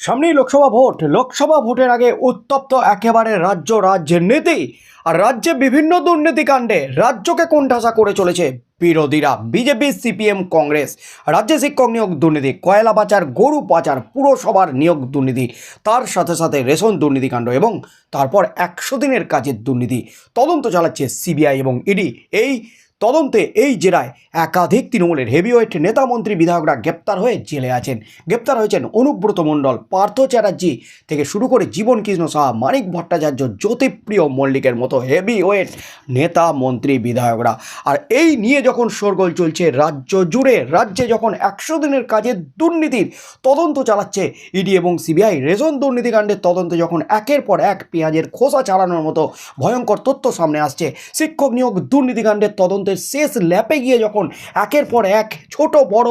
সামনেই লোকসভা ভোট। লোকসভা ভোটের আগে উত্তপ্ত একেবারে রাজ্য রাজনীতি আর রাজ্যে বিভিন্ন দুর্নীতিকাণ্ডে রাজ্যকে কোণঠাসা করে চলেছে বিরোধীরা। বিজেপি, সিপিএম, কংগ্রেস, রাজ্যে শিক্ষক নিয়োগ দুর্নীতি, কয়লা পাচার, গরু পাচার, পুরসভার নিয়োগ দুর্নীতি, তার সাথে সাথে রেশন দুর্নীতিকাণ্ড এবং তারপর একশো দিনের কাজের দুর্নীতি। তদন্ত চালাচ্ছে সিবিআই এবং ইডি। এই তদন্তে এই জেরায় একাধিক তৃণমূলের হেভিওয়েট নেতা মন্ত্রী বিধায়করা গ্রেপ্তার হয়ে জেলে আছেন। গ্রেপ্তার হয়েছেন অনুব্রত মণ্ডল, পার্থ চ্যাটার্জি থেকে শুরু করে জীবন কৃষ্ণ সাহা, মানিক ভট্টাচার্য, জ্যোতিপ্রিয় মল্লিকের মতো হেভিওয়েট নেতা মন্ত্রী বিধায়করা। আর এই নিয়ে যখন শোরগোল চলছে, রাজ্য জুড়ে, রাজ্যে যখন একশো দিনের কাজের দুর্নীতির তদন্ত চালাচ্ছে ইডি এবং সিবিআই, রেশন দুর্নীতিকাণ্ডের তদন্তে যখন একের পর এক পেঁয়াজের খোসা চালানোর মতো ভয়ঙ্কর তথ্য সামনে আসছে, শিক্ষক নিয়োগ দুর্নীতিকাণ্ডের তদন্তের শেষ ল্যাপে গিয়ে যখন একের পর এক ছোট বড়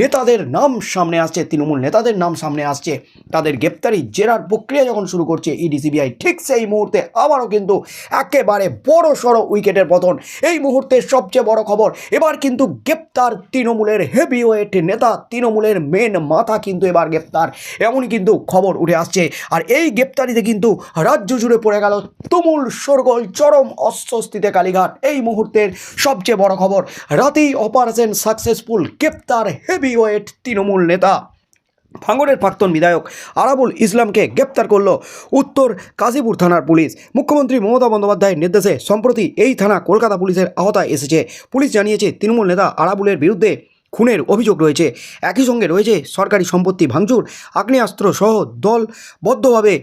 নেতাদের নাম সামনে আসছে, তৃণমূল নেতাদের নাম সামনে আসছে, তাদের গ্রেপ্তারি জেরার প্রক্রিয়া যখন শুরু করছে, ইডি, সিবিআই ঠিক সেই মুহূর্তে আবারও কিন্তু একেবারে বড় সড়ো উইকেটের পতন। এই মুহূর্তের সবচেয়ে বড় খবর, এবার কিন্তু গ্রেপ্তার তৃণমূলের হেভিওয়েট নেতা, তৃণমূলের মেন মাথা কিন্তু এবার গ্রেপ্তার। এমনই কিন্তু খবর উঠে আসছে। আর এই গ্রেপ্তারিতে কিন্তু রাজ্য জুড়ে পড়ে গেল তুমুল সরগোল, চরম অস্বস্তিতে কালীঘাট। এই মুহূর্তের সবচেয়ে বড় খবর, রাতেই অপারেশন সাকসেসফুল গ্রেপ্তার হেভিওয়েট তৃণমূল নেতা। ভাঙড়ের প্রাক্তন বিধায়ক আরাবুল ইসলামকে গ্রেপ্তার করল উত্তর কাশীপুর থানার পুলিশ। মুখ্যমন্ত্রী মমতা বন্দ্যোপাধ্যায়ের নির্দেশে সম্প্রতি এই থানা কলকাতা পুলিশের আওতায় এসেছে। পুলিশ জানিয়েছে, তৃণমূল নেতা আরাবুলের বিরুদ্ধে খুনের অভিযোগ রয়েছে। একই সঙ্গে রয়েছে সরকারি সম্পত্তি ভাঙচুর, আগ্নেয়াস্ত্র সহ দলবদ্ধভাবে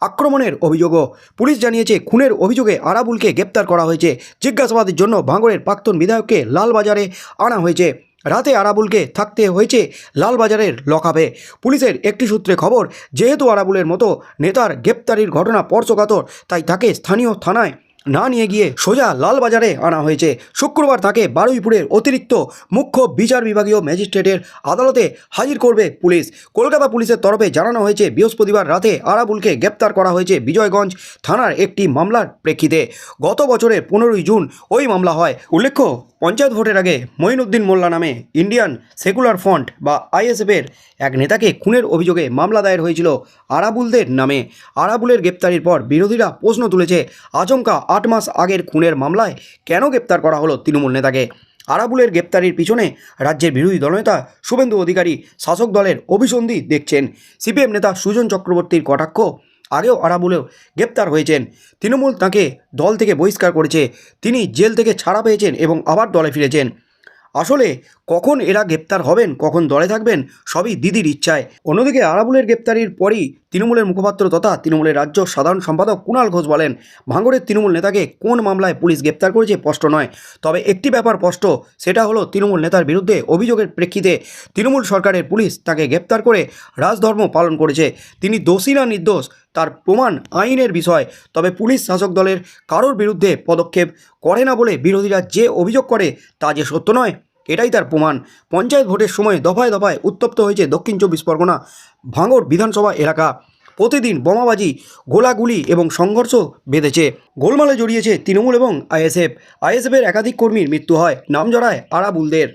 আক্রমণের অভিযোগও। পুলিশ জানিয়েছে, খুনের অভিযোগে আরাবুলকে গ্রেপ্তার করা হয়েছে। জিজ্ঞাসাবাদের জন্য ভাঙড়ের প্রাক্তন বিধায়ককে লালবাজারে আনা হয়েছে। রাতে আরাবুলকে থাকতে হয়েছে লালবাজারের লকআপে পুলিশের একটি সূত্রে খবর, যেহেতু আরাবুলের মতো নেতার গ্রেপ্তারির ঘটনা স্পর্শকাতর তাই তাকে স্থানীয় থানায় না নিয়ে গিয়ে সোজা লালবাজারে আনা হয়েছে। শুক্রবার তাকে বারুইপুরের অতিরিক্ত মুখ্য বিচার বিভাগীয় ম্যাজিস্ট্রেটের আদালতে হাজির করবে পুলিশ। কলকাতা পুলিশের তরফে জানানো হয়েছে, বৃহস্পতিবার রাতে আরাবুলকে গ্রেপ্তার করা হয়েছে বিজয়গঞ্জ থানার একটি মামলার প্রেক্ষিতে। গত বছরের পনেরোই জুন ওই মামলা হয়। উল্লেখ্য পঞ্চায়েত ভোটের আগে মঈনুদ্দিন মোল্লা নামে ইন্ডিয়ান সেকুলার ফ্রন্ট বা আইএসএফের এক নেতাকে খুনের অভিযোগে মামলা দায়ের হয়েছিল আরাবুলদের নামে। আরাবুলের গ্রেপ্তারির পর বিরোধীরা প্রশ্ন তুলেছে, আচমকা আট মাস আগের খুনের মামলায় কেন গ্রেপ্তার করা হলো তৃণমূল নেতাকে? আরাবুলের গ্রেপ্তারির পিছনে রাজ্যের বিরোধী দলনেতা শুভেন্দু অধিকারী শাসক দলের অভিসন্ধি দেখছেন। সিপিএম নেতা সুজন চক্রবর্তীর কটাক্ষ আগেও আরাবুলেও গ্রেপ্তার হয়েছেন। তৃণমূল তাকে দল থেকে বহিষ্কার করেছে। তিনি জেল থেকে ছাড়া পেয়েছেন এবং আবার দলে ফিরেছেন। আসলে কখন এরা গ্রেপ্তার হবেন, কখন দলে থাকবেন, সবই দিদির ইচ্ছায়। অন্যদিকে আরাবুলের গ্রেপ্তারির পরই তৃণমূলের মুখপাত্র তথা তৃণমূলের রাজ্য সাধারণ সম্পাদক কুণাল ঘোষ বলেন, ভাঙড়ের তৃণমূল নেতাকে কোন মামলায় পুলিশ গ্রেপ্তার করেছে স্পষ্ট নয়। তবে একটি ব্যাপার স্পষ্ট, সেটা হলো তৃণমূল নেতার বিরুদ্ধে অভিযোগের প্রেক্ষিতে তৃণমূল সরকারের পুলিশ তাকে গ্রেপ্তার করে রাজধর্ম পালন করেছে। তিনি দোষী না নির্দোষ, তার প্রমাণ আইনের বিষয়। তবে পুলিশ শাসক দলের কারোর বিরুদ্ধে পদক্ষেপ করে না বলে বিরোধীরা যে অভিযোগ করে তা যে সত্য নয় এটাই তার প্রমাণ। পঞ্চায়েত ভোটের সময় দফায় দফায় উত্তপ্ত হয়েছে দক্ষিণ চব্বিশ পরগনা ভাঙড় বিধানসভা এলাকা। প্রতিদিন বোমাবাজি, গোলাগুলি এবং সংঘর্ষ বেঁধেছে। গোলমালে জড়িয়েছে তৃণমূল এবং আইএসএফ। আইএসএফের একাধিক কর্মীর মৃত্যু হয়। নাম জড়ায় আরাবুলদের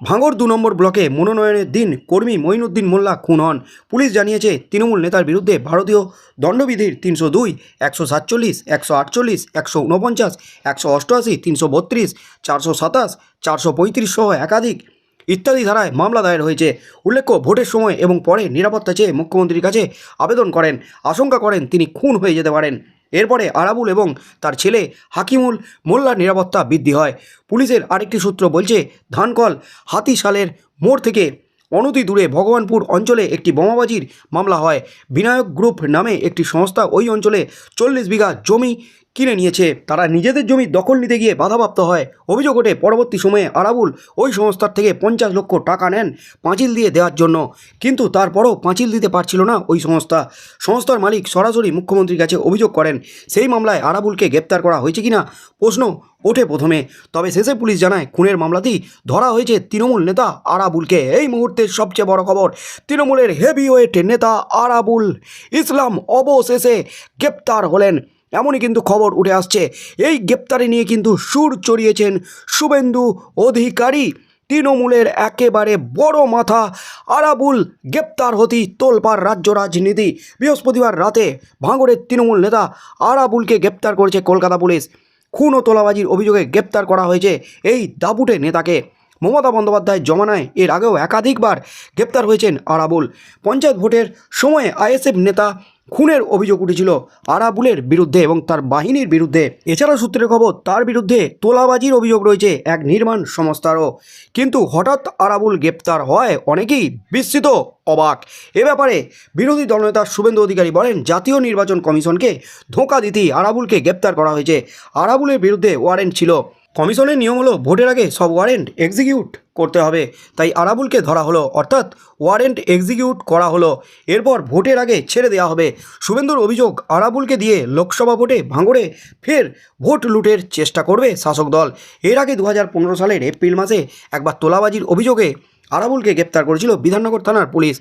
ভাঙড় দু নম্বর ব্লকে মনোনয়নের দিন কর্মী মঈনুদ্দিন মোল্লা খুন হন। পুলিশ জানিয়েছে, তৃণমূল নেতার বিরুদ্ধে ভারতীয় দণ্ডবিধির তিনশো দুই, একশো সাতচল্লিশ, একশো আটচল্লিশ, একশো উনপঞ্চাশ একশো অষ্টআশি, তিনশো বত্রিশ, চারশো সাতাশ, চারশো পঁয়ত্রিশ সহ একাধিক ইত্যাদি ধারায় মামলা দায়ের হয়েছে। উল্লেখ্য, ভোটের সময় এবং পরে নিরাপত্তা চেয়ে মুখ্যমন্ত্রীর কাছে আবেদন করেন। আশঙ্কা করেন তিনি খুন হয়ে যেতে পারেন। এরপরে আরাবুল এবং তার ছেলে হাকিমুল মোল্লার নিরাপত্তা বৃদ্ধি হয়। পুলিশের আরেকটি সূত্র বলছে, ধানকল হাতিশালের মোড় থেকে অনতি দূরে ভগবানপুর অঞ্চলে একটি বোমাবাজির মামলা হয়। বিনায়ক গ্রুপ নামে একটি সংস্থা ওই অঞ্চলে চল্লিশ বিঘা জমি কিনে নিয়েছে। তারা নিজেদের জমি দখল নিতে গিয়ে বাধাপ্রাপ্ত হয়। অভিযোগ ওঠে, পরবর্তী সময়ে আরাবুল ওই সংস্থার থেকে পঞ্চাশ লক্ষ টাকা নেন পাঁচিল দিয়ে দেওয়ার জন্য। কিন্তু তারপরও পাঁচিল দিতে পারছিল না ওই সংস্থা। সংস্থার মালিক সরাসরি মুখ্যমন্ত্রীর কাছে অভিযোগ করেন, সেই মামলায় আরাবুলকে গ্রেপ্তার করা হয়েছে কিনা? প্রশ্ন ওঠে প্রথমে। তবে শেষে পুলিশ জানায়, খুনের মামলাতেই ধরা হয়েছে তৃণমূল নেতা আরাবুলকে। এই মুহূর্তের সবচেয়ে বড় খবর, তৃণমূলের হেভিওয়েট নেতা আরাবুল ইসলাম অবশেষে গ্রেপ্তার হলেন। এমনই কিন্তু খবর উঠে আসছে। এই গ্রেপ্তারি নিয়ে কিন্তু সুর চড়িয়েছেন শুভেন্দু অধিকারী। তৃণমূলের একেবারে বড় মাথা আরাবুল গ্রেপ্তার হতি তোলপাড় রাজ্য রাজনীতি। বৃহস্পতিবার রাতে ভাঙড়ের তৃণমূল নেতা আরাবুলকে গ্রেপ্তার করেছে কলকাতা পুলিশ। খুন ও তোলাবাজির অভিযোগে গ্রেপ্তার করা হয়েছে এই দাবুটে নেতাকে। মমতা বন্দ্যোপাধ্যায় জমানায় এর আগেও একাধিকবার গ্রেপ্তার হয়েছেন আরাবুল। পঞ্চায়েত ভোটের সময়ে আইএসএফ নেতা খুনের অভিযোগ উঠেছিল আরাবুলের বিরুদ্ধে এবং তার বাহিনীর বিরুদ্ধে। এছাড়া সূত্রের খবর, তার বিরুদ্ধে তোলাবাজির অভিযোগ রয়েছে এক নির্মাণ সংস্থারও। কিন্তু হঠাৎ আরাবুল গ্রেপ্তার হয় অনেকেই বিস্মিত অবাক। এ ব্যাপারে বিরোধী দলনেতা শুভেন্দু অধিকারী বলেন, জাতীয় নির্বাচন কমিশনকে ধোঁকা দিতেই আরাবুলকে গ্রেপ্তার করা হয়েছে। আরাবুলের বিরুদ্ধে ওয়ারেন্ট ছিল কমিশনের নিয়ম হলো ভোটের আগে সব ওয়ারেন্ট এক্সিকিউট করতে হবে। তাই আরাবুলকে ধরা হলো, অর্থাৎ ওয়ারেন্ট এক্সিকিউট করা হলো। এরপর ভোটের আগে ছেড়ে দেওয়া হবে। শুভেন্দুর অভিযোগ আরাবুলকে দিয়ে লোকসভা ভোটে ভাঙড়ে ফের ভোট লুটের চেষ্টা করবে শাসক দল। এর আগে দু হাজার পনেরো সালের এপ্রিল মাসে একবার তোলাবাজির অভিযোগে আরাবুলকে গ্রেপ্তার করেছিল বিধাননগর থানার পুলিশ।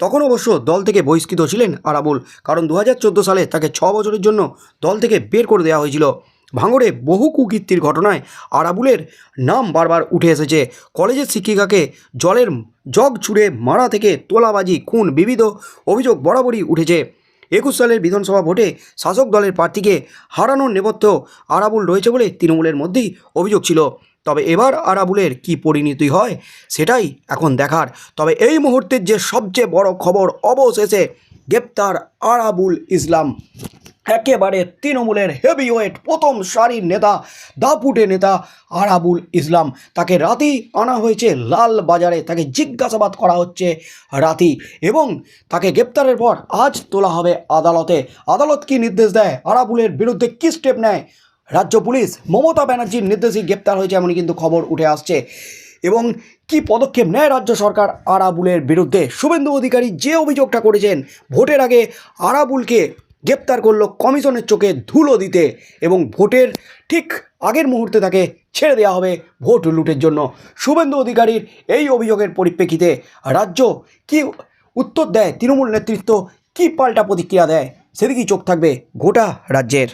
তখন অবশ্য দল থেকে বহিষ্কৃত ছিলেন আরাবুল, কারণ দু হাজার চোদ্দ সালে তাকে ছ বছরের জন্য দল থেকে বের করে দেওয়া হয়েছিল। ভাঙড়ে বহু কুকীর্তির ঘটনায় আরাবুলের নাম বারবার উঠে এসেছে। কলেজের শিক্ষিকাকে জলের জগ ছুঁড়ে মারা থেকে তোলাবাজি, খুন, বিবিধ অভিযোগ বরাবরই উঠেছে। একুশ সালের বিধানসভা ভোটে শাসক দলের প্রার্থীকে হারানোর নেপথ্য আরাবুল রয়েছে বলে তৃণমূলের মধ্যেই অভিযোগ ছিল। তবে এবার আরাবুলের কি পরিণতি হয়, সেটাই এখন দেখার। তবে এই মুহূর্তের যে সবচেয়ে বড় খবর, অবশেষে গ্রেপ্তার আরাবুল ইসলাম। একেবারে তৃণমূলের হেভিওয়েট প্রথম সারির নেতা, দাপুটে নেতা আরাবুল ইসলাম। তাকে রাতেই আনা হয়েছে লাল বাজারে, তাকে জিজ্ঞাসাবাদ করা হচ্ছে রাতি এবং তাকে গ্রেপ্তারের পর আজ তোলা হবে আদালতে। আদালত কি নির্দেশ দেয়? আরাবুলের বিরুদ্ধে কী স্টেপ নেয়? রাজ্য পুলিশ, মমতা ব্যানার্জির নির্দেশেই গ্রেপ্তার হয়েছে এমনই কিন্তু খবর উঠে আসছে। এবং কি পদক্ষেপ নেয় রাজ্য সরকার? আরাবুলের বিরুদ্ধে শুভেন্দু অধিকারী যে অভিযোগটা করেছেন, ভোটের আগে আরাবুলকে গ্রেপ্তার করল কমিশনের চোখে ধুলো দিতে এবং ভোটের ঠিক আগের মুহূর্তে তাকে ছেড়ে দেওয়া হবে ভোট লুটের জন্য। শুভেন্দু অধিকারীর এই অভিযোগের পরিপ্রেক্ষিতে রাজ্য কি উত্তর দেয়? তৃণমূল নেতৃত্ব কি পাল্টা প্রতিক্রিয়া দেয়? সেদিকেই চোখ থাকবে গোটা রাজ্যের।